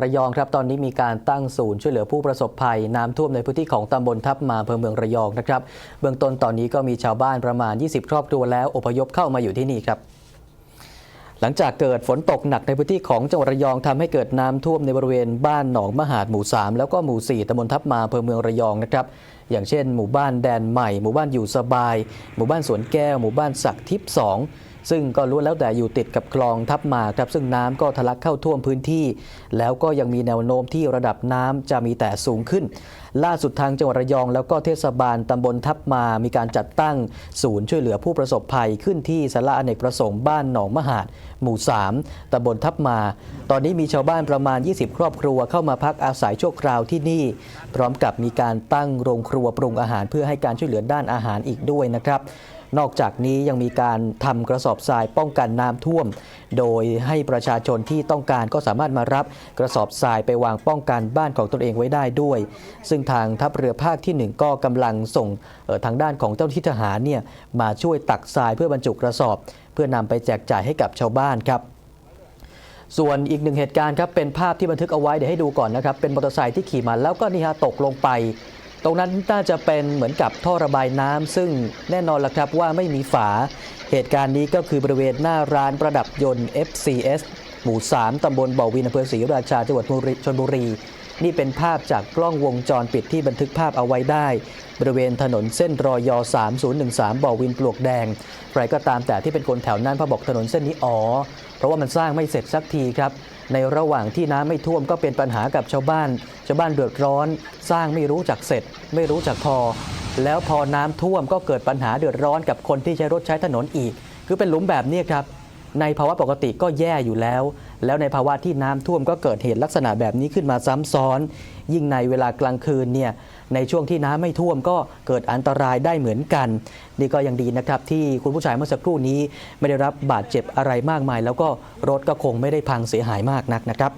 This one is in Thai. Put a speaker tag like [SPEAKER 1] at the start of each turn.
[SPEAKER 1] ระยองครับตอนนี้มีการตั้งศูนย์ช่วยเหลือผู้ประสบภัย น้ำท่วมในพื้นที่ของตำบลทับมาอำเภอเมืองระยองนะครับ เบื้องต้นตอนนี้ก็มีชาวบ้านประมาณ 20 ครอบครัวแล้วอพยพเข้ามาอยู่ที่นี่ครับ หลังจากเกิดฝนตกหนักในพื้นที่ของจังหวัดระยองทำให้เกิดน้ำท่วมในบริเวณบ้านหนองมหาดหมู่ 3 แล้วก็หมู่ 4ตำบลทับมาอำเภอเมืองระยองนะครับ อย่างเช่น หมู่บ้านแดนใหม่ หมู่บ้านอยู่สบาย หมู่บ้านสวนแก้ว หมู่บ้านศักดิ์ทิพย์สอง ซึ่งก็ล้วนแล้วแต่อยู่ติดกับคลองทับมาครับซึ่งน้ำก็ทะลักเข้าท่วมพื้นที่ แล้วก็ยังมีแนวโน้มที่ระดับน้ำจะมีแต่สูงขึ้น ล่าสุดทางจังหวัดระยอง แล้วก็เทศบาลตำบลทับมา มีการจัดตั้งศูนย์ช่วยเหลือผู้ประสบภัยขึ้นที่สาระอเนกประสงค์บ้านหนองมหาด หมู่ 3ตำบลทับมา ตอนนี้มีชาวบ้านประมาณ 20 ครอบครัวเข้ามาพักอาศัยชั่วคราวที่นี่ พร้อมกับมีการตั้งโรงครัวปรุงอาหารเพื่อให้การช่วยเหลือด้านอาหารอีกด้วยนะครับ นอกจากนี้ยังมีการทำกระสอบทรายป้องกันน้ำท่วม โดยให้ประชาชนที่ต้องการก็สามารถมารับกระสอบทรายไปวางป้องกันบ้านของตนเองไว้ได้ด้วย ซึ่งทางทัพเรือภาคที่ 1 ก็กำลังส่งออทางด้านของเจ้าหน้าที่ทหารเนี่ยมาช่วยตักทรายเพื่อบรรจุกระสอบ เพื่อนำไปแจกจ่ายให้กับชาวบ้านครับส่วนอีกหนึ่งเหตุการณ์ครับเป็นภาพที่บันทึกเอาไว้เดี๋ยวให้ดูก่อนนะครับเป็นมอเตอร์ไซค์ที่ขี่มาแล้วก็นี่ฮะตกลงไป ตรงนั้นน่าจะเป็นเหมือนกับท่อระบายน้ำซึ่งแน่นอนละครับว่าไม่มีฝา เหตุการณ์นี้ก็คือบริเวณหน้าร้านประดับยนต์ FCS หมู่ 3 ตำบลบ่อวินอำเภอศรีราชาจังหวัดชลบุรี นี่เป็นภาพจากกล้องวงจรปิดที่บันทึกภาพเอาไว้ได้ บริเวณถนนเส้นรอยอ3013 บ่อวินปลวกแดง ใครก็ตามแต่ที่เป็นคนแถวนั้นพอบอกถนนเส้นนี้อ๋อ เพราะว่ามันสร้างไม่เสร็จสักทีครับ ในระหว่างที่น้ำไม่ท่วมก็เป็นปัญหากับชาวบ้าน ชาวบ้านเดือดร้อน สร้างไม่รู้จักเสร็จ ไม่รู้จักพอ แล้วพอน้ำท่วมก็เกิดปัญหาเดือดร้อนกับคนที่ใช้รถใช้ถนนอีก คือเป็นหลุมแบบนี้ครับ ในภาวะปกติก็แย่อยู่แล้ว แล้วในภาวะที่น้ำท่วมก็เกิดเหตุลักษณะแบบนี้ขึ้นมาซ้ำซ้อน ยิ่งในเวลากลางคืนเนี่ยในช่วงที่น้ำไม่ท่วมก็เกิดอันตรายได้เหมือนกัน นี่ก็ยังดีนะครับที่คุณผู้ชายเมื่อสักครู่นี้ไม่ได้รับบาดเจ็บอะไรมากมาย แล้วก็รถก็คงไม่ได้พังเสียหายมากนักนะครับ